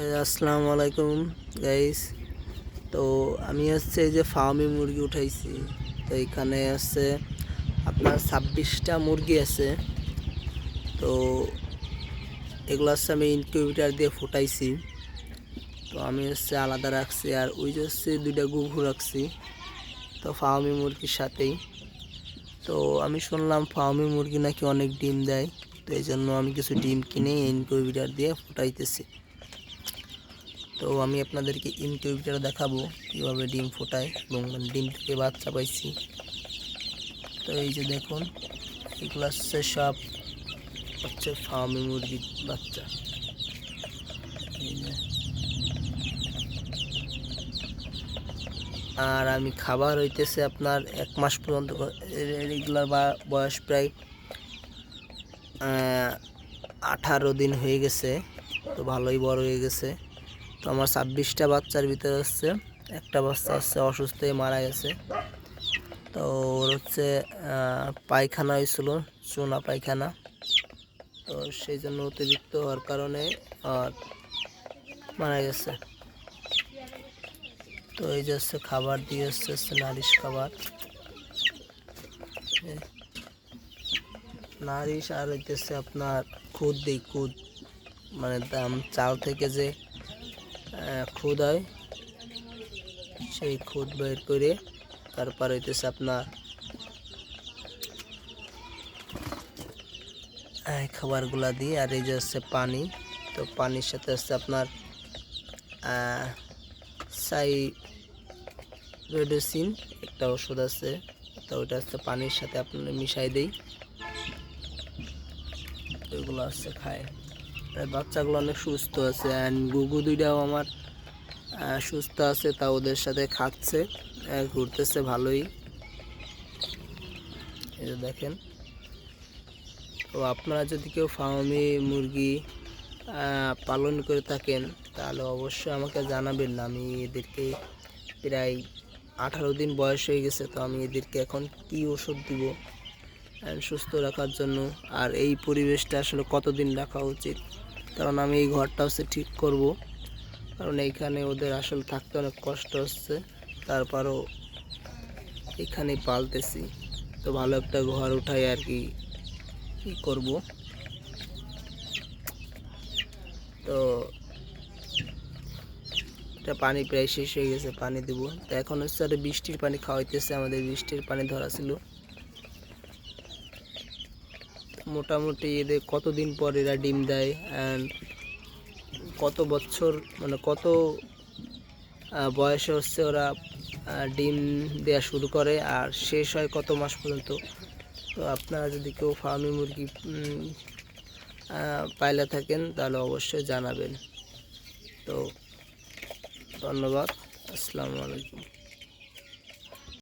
আসসালামু আলাইকুম গাইস তো আমি হচ্ছে এই যে ফার্মি মুরগি উঠাইছি। তো এখানে আছে আপনার ছাব্বিশটা মুরগি আছে। তো এগুলো হচ্ছে আমি ইনকিউবেটার দিয়ে ফুটাইছি। তো আমি হচ্ছে আলাদা রাখছি আর ওই যে হচ্ছে দুইটা গুঘু রাখছি। তো ফার্মি মুরগির সাথেই। তো আমি শুনলাম ফার্মি মুরগি নাকি অনেক ডিম দেয়। তো এই জন্য আমি কিছু ডিম কিনে ইনকিউবেটার দিয়ে ফুটাইতেছি। তো আমি আপনাদেরকে ইনকিউবেটার দেখাবো, কীভাবে ডিম ফোটায় এবং মানে ডিম থেকে বাচ্চা পাইছি তো এই যে দেখুন এগুলো হচ্ছে সব হচ্ছে ফার্মি মুরগির বাচ্চা। আর আমি খাবার হইতেছে আপনার এক মাস পর্যন্ত রেগুলার বা বয়স প্রায় আঠারো দিন হয়ে গেছে, তো ভালোই বড় হয়ে গেছে। তো আমার ছাব্বিশটা বাচ্চার ভিতরে হচ্ছে একটা বাচ্চা হচ্ছে অসুস্থ হয়ে মারা গেছে। তো ওর হচ্ছে পায়খানা হয়েছিল, চুনা পায়খানা। তো সেই জন্য অতিরিক্ত হওয়ার কারণে আর মারা গেছে। তো এই যে হচ্ছে খাবার দিয়ে হচ্ছে হচ্ছে নারিশ খাবার। নারিশ আর হইতেছে আপনার খুদ দিই খুদ মানে দাম চাল থেকে যে খুদ হয়। সেই খুদ বের করে তারপর হইতেছে আপনার খাবারগুলা দিয়ে, আর এই যে হচ্ছে পানি, তো পানির সাথে হচ্ছে আপনার সাই রেডোসিন, একটা ওষুধ আছে, তো ওইটা হচ্ছে পানির সাথে আপনার মিশাই দেই। ওইগুলো হচ্ছে খায়। বাচ্চাগুলো অনেক সুস্থ আছে অ্যান্ড গুগু দুইটাও আমার সুস্থ আছে, তা ওদের সাথে খাচ্ছে ঘুরতেছে ভালোই। দেখেন। তো আপনারা যদি কেউ ফার্মে মুরগি পালন করে থাকেন, তাহলে অবশ্যই আমাকে জানাবেন না, আমি এদেরকে প্রায় আঠারো দিন বয়স হয়ে গেছে, তো আমি এদেরকে এখন কি ওষুধ দিব? সুস্থ রাখার জন্য। আর এই পরিবেশটা আসলে কতদিন রাখা উচিত? কারণ আমি এই ঘরটা হচ্ছে ঠিক করব। কারণ এইখানে ওদের আসলে থাকতে অনেক কষ্ট হচ্ছে। তারপরও এখানেই পালতেছি। তো ভালো একটা ঘর উঠাই আর কি কি করব? তো এটা পানি প্রায় শেষ হয়ে গেছে, পানি দেব। তো এখন হচ্ছে আর বৃষ্টির পানি খাওয়াইতেছে, আমাদের বৃষ্টির পানি ধরা ছিল। মোটামুটি এদের কতদিন পর এরা ডিম দেয়? অ্যান্ড কত বছর মানে কত বয়সে হচ্ছে ওরা ডিম দেওয়া শুরু করে আর শেষ হয় কত মাস পর্যন্ত? তো আপনারা যদি কেউ ফার্মি মুরগি পাইলে থাকেন, তাহলে অবশ্যই জানাবেন। তো ধন্যবাদ, আসসালামু আলাইকুম।